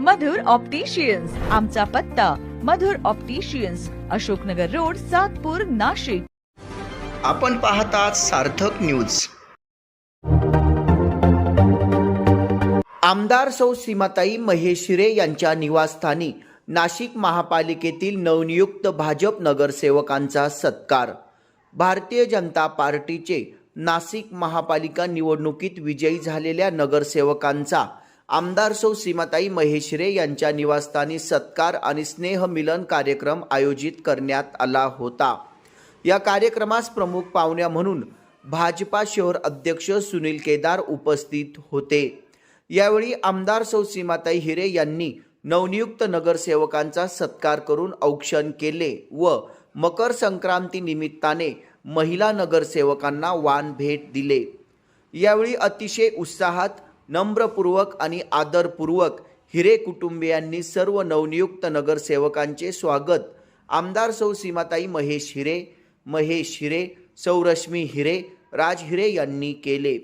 मधुर opticians. आमचा पत्ता Madhur opticians Ashoknagar road Satpur Nashik. आपण पाहतात सार्थक न्यूज. आमदार सौ सीमाताई महेशिरे यांच्या निवासस्थानी नाशिक महापालिकेतील नवनियुक्त भाजप नगरसेवकांचा सत्कार. भारतीय जनता पार्टीचे नाशिक महापालिका निवडणुकीत विजयी झालेल्या नगरसेवकांचा आमदार सौ सीमाताई महेशरे यांच्या निवासस्थानी सत्कार आणि स्नेहमिलन कार्यक्रम आयोजित करण्यात आला होता. या कार्यक्रमास प्रमुख पाहुण्या म्हणून भाजपा शहर अध्यक्ष सुनील केदार उपस्थित होते. यावेळी आमदार सौ सीमाताई हिरे यांनी नवनियुक्त नगरसेवकांचा सत्कार करून औक्षण केले व मकर संक्रांती निमित्ताने महिला नगरसेवकांना वान भेट दिले. यावेळी अतिशय उत्साहात नम्रपूर्वक आणि आदरपूर्वक हिरे कुटुंबियांनी सर्व नवनियुक्त नगरसेवकांचे स्वागत. आमदार सौ सीमाताई महेश हिरे महेश हिरे सौरश्मी हिरे राज हिरे यांनी केले.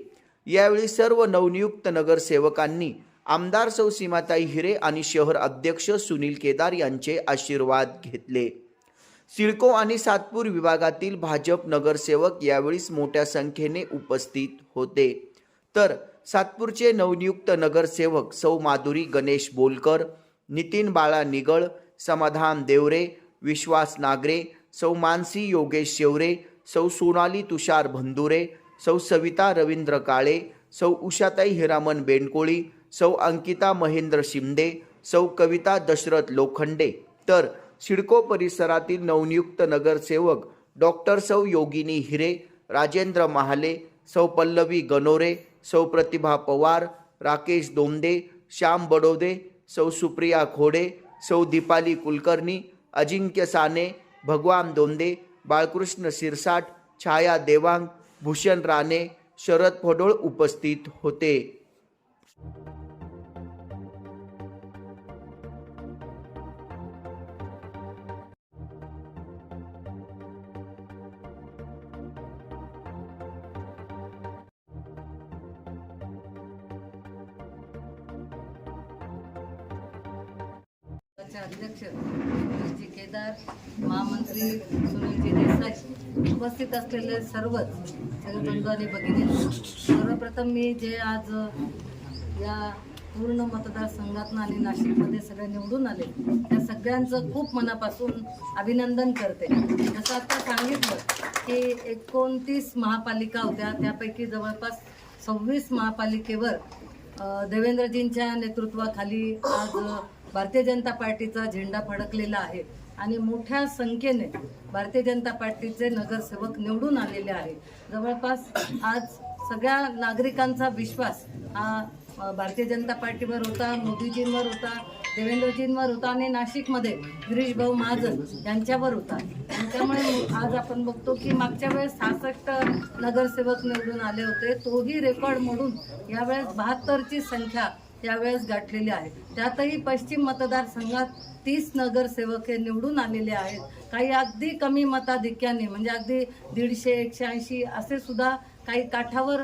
यावेळी सर्व नवनियुक्त नगरसेवकांनी आमदार सौ सीमाताई हिरे आणि शहर अध्यक्ष सुनील केदार यांचे आशीर्वाद घेतले. सिडको आणि सातपूर विभागातील भाजप नगरसेवक यावेळीच मोठ्या संख्येने उपस्थित होते. तर सातपूरचे नवनियुक्त नगरसेवक सौ माधुरी गणेश बोलकर नितीन बाळा निगळ समाधान देवरे विश्वास नागरे सौ मानसी योगेश शेवरे सौ सोनाली तुषार भंदुरे सौ सविता रवींद्र काळे सौ उषाताई हिरामन बेंडकोळी सौ अंकिता महेंद्र शिंदे सौ कविता दशरथ लोखंडे. तर सिडको परिसरातील नवनियुक्त नगरसेवक डॉक्टर सौ योगिनी हिरे राजेंद्र महाले सौ पल्लवी गनोरे सौ प्रतिभा पवार राकेश दोंदे श्याम बडोदे सौ सुप्रिया खोडे सौ दीपाली कुलकर्णी अजिंक्य साने भगवान दोंदे बाळकृष्ण शिरसाट छाया देवांग भूषण राणे शरद फडोळ उपस्थित होते. पक्षाचे अध्यक्ष सुनीलजी केदार महामंत्री सुनीलजी देसाई उपस्थित असलेले सर्वच सगळे बंधू आणि भगिनी सर्वप्रथम मी जे आज या पूर्ण मतदारसंघातनं आणि नाशिकमध्ये सगळे निवडून आले त्या सगळ्यांचं खूप मनापासून अभिनंदन करते. जसं आता सांगितलं की एकोणतीस महापालिका होत्या त्यापैकी जवळपास सव्वीस महापालिकेवर देवेंद्रजींच्या नेतृत्वाखाली आज भारतीय जनता पार्टीचा झेंडा फडकलेला आहे आणि मोठ्या संख्येने भारतीय जनता पार्टीचे नगरसेवक निवडून आलेले आहे जवळपास आज सगळ्या नागरिकांचा विश्वास हा भारतीय जनता पार्टीवर होता मोदीजींवर होता देवेंद्रजींवर होता आणि नाशिकमध्ये गिरीश भाऊ महाजन यांच्यावर होता. त्यामुळे आज आपण बघतो की मागच्या वेळेस सहासष्ट नगरसेवक निवडून आले होते तोही रेकॉर्ड मोडून यावेळेस बहात्तरची संख्या यावेळेस गाठलेली आहे त्यातही पश्चिम मतदारसंघात तीस नगरसेवक हे निवडून आलेले आहेत. काही अगदी कमी मताधिक्याने म्हणजे अगदी दीडशे एकशे ऐंशी असे सुद्धा काही काठावर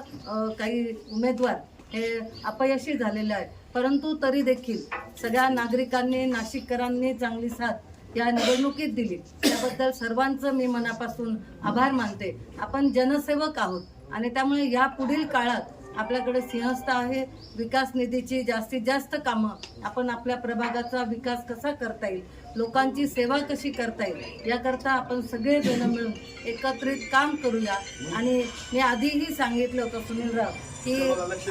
काही उमेदवार हे अपयशी झालेले आहेत. परंतु तरी देखील सगळ्या नागरिकांनी नाशिककरांनी चांगली साथ या निवडणुकीत दिली. त्याबद्दल सर्वांचं मी मनापासून आभार मानते. आपण जनसेवक आहोत आणि त्यामुळे या पुढील काळात आपल्याकडे सिंहस्थ आहे विकास निधीची जास्तीत जास्त कामं आपण आपल्या प्रभागाचा विकास कसा करता येईल लोकांची सेवा कशी करता येईल याकरता आपण सगळे जण मिळून एकत्रित काम करूया. आणि मी आधीही सांगितलं होतं सुनीलराव की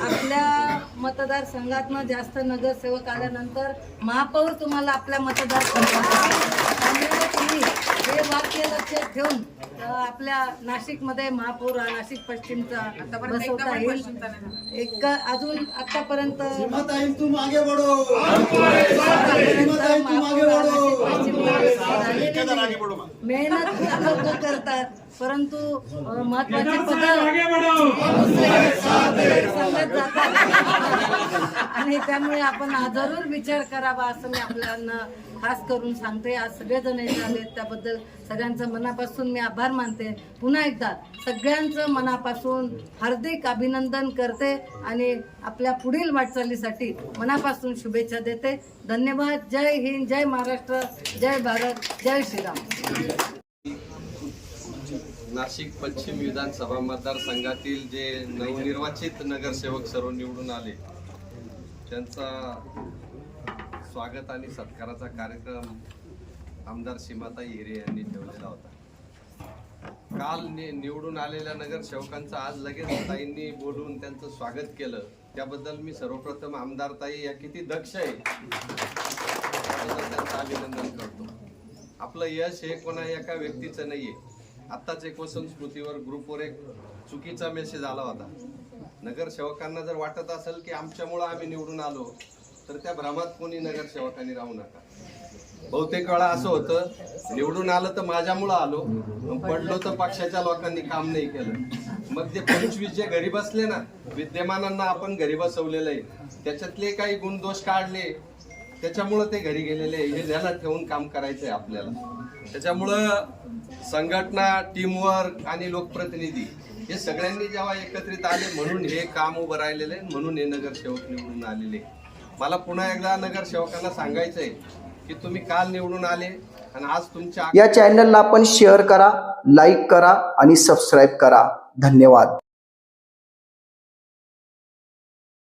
आपल्या मतदारसंघातनं जास्त नगरसेवक आल्यानंतर महापौर तुम्हाला आपल्या मतदारसंघात तुम्ही हे वाक्य लक्षात ठेवून आपल्या नाशिकमध्ये महापौर हा नाशिक पश्चिमचा बसवता येईल. एक अजून आतापर्यंत मेहनत खूप लोक करतात परंतु महत्त्वाचे पद संगत जातात. आहे त्यामुळे आपण जरूर विचार करावा असं मी आपल्याला खास करून सांगते. आज सगळे सगळेजण येत आले त्याबद्दल सगळ्यांचं मनापासून मी आभार मानते. पुन्हा एकदा सगळ्यांचं मनापासून हार्दिक अभिनंदन करते आणि आपल्या पुढील वाटचालीसाठी मनापासून शुभेच्छा देते. धन्यवाद. जय हिंद जय महाराष्ट्र जय भारत जय श्रीराम. नाशिक पश्चिम विधानसभा मतदारसंघातील जे नवनिर्वाचित नगरसेवक सर्व निवडून आले त्यांचा स्वागत आणि सत्काराचा कार्यक्रम आमदार सीमाताई हिरे यांनी ठेवलेला होता. काल नि निवडून आलेल्या नगरसेवकांचं आज लगेच ताईंनी बोलून त्यांचं स्वागत केलं. त्याबद्दल मी सर्वप्रथम आमदार ताई या किती दक्ष आहे. त्याबद्दल त्यांचं अभिनंदन करतो. आपलं यश हे कोणा एका व्यक्तीचं नाही आहे आत्ताच एक वसंत स्मृतीवर ग्रुपवर एक चुकीचा मेसेज आला होता. नगरसेवकांना जर वाटत असेल की आमच्यामुळं आम्ही निवडून आलो तर त्या भ्रमात कोणी नगरसेवकांनी राहू नका. बहुतेक वेळा असं होतं निवडून आलं तर माझ्यामुळं आलो मग पडलो तर पक्षाच्या लोकांनी काम नाही केलं. मग ते पंचवीस जे घरी बसले ना विद्यमानांना आपण घरी बसवलेलं आहे त्याच्यातले काही गुणदोष काढले त्याच्यामुळं ते घरी गेलेले आहे. हे ध्यानात ठेवून काम करायचंय आपल्याला. त्याच्यामुळं संघटना टीमवर्क आणि लोकप्रतिनिधी हे सगळ्यांनी जेव्हा एकत्रित आले म्हणून हे काम उभं राहिलेलं आहे म्हणून हे नगरसेवक निवडून आलेले मला पुन्हा एकदा नगरसेवकांना सांगायचंय की तुम्ही काल निवडून आले आणि आज तुमच्या या चॅनलला आपण शेअर करा लाईक करा आणि सबस्क्राईब करा. धन्यवाद.